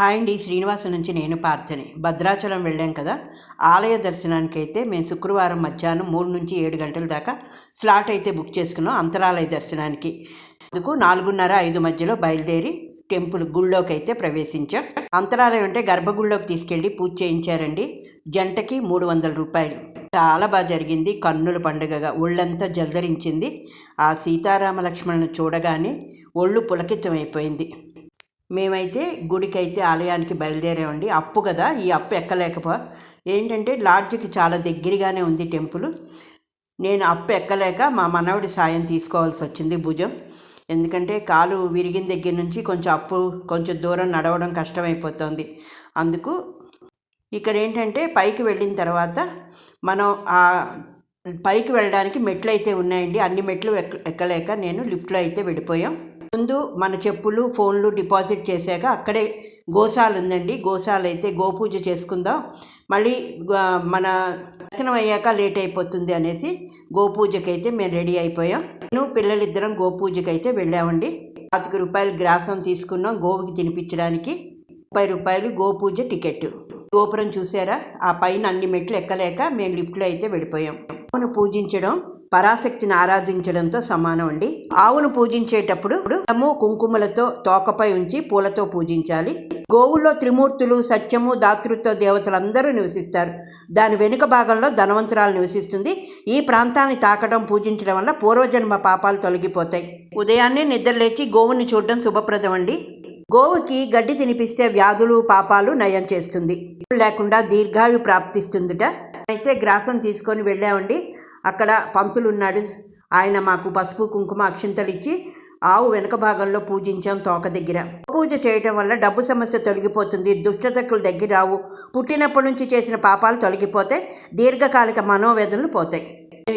Hi అండి. శ్రీనివాసం నుంచి నేను పార్థని భద్రాచలం వెళ్ళాం కదా. ఆలయ దర్శనానికి అయితే మేము శుక్రవారం మధ్యాహ్నం మూడు నుంచి ఏడు గంటల దాకా స్లాట్ అయితే బుక్ చేసుకున్నాం అంతరాలయ దర్శనానికి. అందుకు నాలుగున్నర ఐదు మధ్యలో బయలుదేరి టెంపుల్ గుళ్ళోకి అయితే ప్రవేశించాం. అంతరాలయం అంటే గర్భగుళ్ళోకి తీసుకెళ్ళి పూజ చేయించారండి. జంటకి మూడు వందల రూపాయలు. చాలా బాగా జరిగింది. కన్నుల పండుగగా ఒళ్ళంతా జల్దరించింది ఆ సీతారామ లక్ష్మణుని చూడగానే ఒళ్ళు పులకితమైపోయింది. మేమైతే గుడికైతే ఆలయానికి బయలుదేరామండి. అప్పు కదా ఈ అప్పు ఎక్కలేకపో. ఏంటంటే లాడ్జ్కి చాలా దగ్గరగానే ఉంది టెంపుల్. నేను అప్పు ఎక్కలేక మా మనవడి సాయం తీసుకోవాల్సి వచ్చింది భుజం. ఎందుకంటే కాలు విరిగిన దగ్గర నుంచి కొంచెం అప్పు కొంచెం దూరం నడవడం కష్టమైపోతుంది. అందుకు ఇక్కడ ఏంటంటే పైకి వెళ్ళిన తర్వాత మనం ఆ పైకి వెళ్ళడానికి మెట్లు అయితే ఉన్నాయండి. అన్ని మెట్లు ఎక్క ఎక్కలేక నేను లిఫ్ట్లో అయితే వెళ్ళిపోయాం ముందు మన చెప్పులు ఫోన్లు డిపాజిట్ చేశాక అక్కడే గోశాల ఉందండి. గోశాల అయితే గోపూజ చేసుకుందాం. మళ్ళీ మన దర్శనం అయ్యాక లేట్ అయిపోతుంది అనేసి గోపూజకైతే మేము రెడీ అయిపోయాం. నేను పిల్లలిద్దరం గోపూజకైతే వెళ్ళామండి. పాతిక రూపాయలు గ్రాసం తీసుకున్నాం గోవుకి తినిపించడానికి. ముప్పై రూపాయలు గోపూజ టికెట్. గోపురం చూసారా? ఆ పైన అన్ని మెట్లు ఎక్కలేక మేము లిఫ్ట్లో అయితే వెళ్ళిపోయాం. పూజించడం పరాశక్తిని ఆరాధించడంతో సమానం అండి. ఆవును పూజించేటప్పుడు కుంకుమలతో తోకపై ఉంచి పూలతో పూజించాలి. గోవుల్లో త్రిమూర్తులు సత్యము దాతృత్వ దేవతలందరూ నివసిస్తారు. దాని వెనుక భాగంలో ధనవంతురాలు నివసిస్తుంది. ఈ ప్రాంతాన్ని తాకడం పూజించడం వల్ల పూర్వజన్మ పాపాలు తొలగిపోతాయి. ఉదయాన్నే నిద్రలేచి గోవుని చూడడం శుభప్రదం అండి. గోవుకి గడ్డి తినిపిస్తే వ్యాధులు పాపాలు నయం చేస్తుంది. లేకుండా దీర్ఘాయు ప్రాప్తిస్తుందిట. అయితే గ్రాసం తీసుకొని వెళ్ళామండి. అక్కడ పంతులు ఉన్నాడు. ఆయన మాకు పసుపు కుంకుమ అక్షింతలు ఇచ్చి ఆవు వెనుక భాగంలో పూజించాం తోక దగ్గర. పూజ చేయటం వల్ల డబ్బు సమస్య తొలగిపోతుంది. దుష్టశక్తులు దగ్గర రావు పుట్టినప్పటి నుంచి చేసిన పాపాలు తొలగిపోతాయి దీర్ఘకాలిక మనోవేదనలు పోతాయి.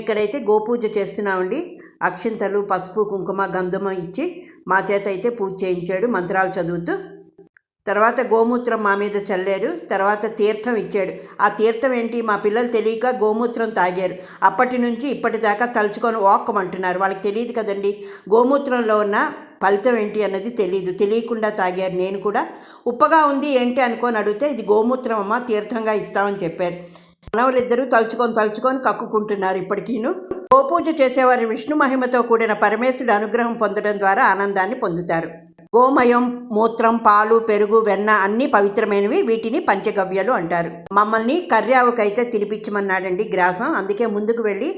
ఇక్కడైతే గోపూజ చేస్తున్నామండి. అక్షింతలు పసుపు కుంకుమ గంధము ఇచ్చి మా చేత అయితే పూజ చేయించాడు. మంత్రాలు చదువుతూ తర్వాత గోమూత్రం మా మీద చల్లారు తర్వాత తీర్థం ఇచ్చాడు. ఆ తీర్థం ఏంటి మా పిల్లలు తెలియక గోమూత్రం తాగారు. అప్పటి నుంచి ఇప్పటిదాకా తలుచుకొని ఓక్కమంటున్నారు వాళ్ళకి తెలియదు కదండి గోమూత్రంలో ఉన్న ఫలితం ఏంటి అన్నది తెలియదు తెలియకుండా తాగారు. నేను కూడా ఉప్పగా ఉంది ఏంటి అనుకొని అడిగితే ఇది గోమూత్రం అమ్మ తీర్థంగా ఇస్తామని చెప్పారు. మనవలిద్దరూ తలుచుకొని తలుచుకొని కక్కుకుంటున్నారు ఇప్పటికీను. గోపూజ చేసేవారి విష్ణు మహిమతో కూడిన పరమేశ్వరుడు అనుగ్రహం పొందడం ద్వారా ఆనందాన్ని పొందుతారు. గోమయం మూత్రం పాలు పెరుగు వెన్న అన్నీ పవిత్రమైనవి. వీటిని పంచగవ్యాలు అంటారు. మమ్మల్ని కర్యావుకైతే తినిపించమన్నాడండి గ్రాసం. అందుకే ముందుకు వెళ్ళి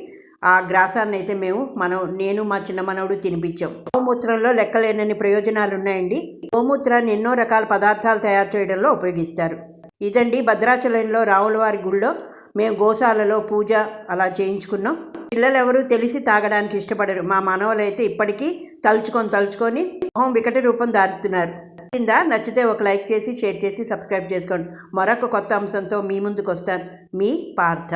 ఆ గ్రాసాన్ని అయితే మేము మనం నేను మా చిన్న మనవడు తినిపించాం. గోమూత్రంలో లెక్కలేనన్ని ప్రయోజనాలు ఉన్నాయండి గోమూత్రాన్ని ఎన్నో రకాల పదార్థాలు తయారు చేయడంలో ఉపయోగిస్తారు. ఇదండి భద్రాచలంలో రావులవారి గుళ్ళో మేము గోశాలలో పూజ అలా చేయించుకున్నాం. పిల్లలు ఎవరు తెలిసి తాగడానికి ఇష్టపడరు. మా మనవలైతే ఇప్పటికీ తలుచుకొని తలుచుకొని మొహం వికట రూపం దారుతున్నారు కింద నచ్చితే ఒక లైక్ చేసి షేర్ చేసి సబ్స్క్రైబ్ చేసుకోండి. మరొక కొత్త అంశంతో మీ ముందుకు వస్తాను మీ పార్థ.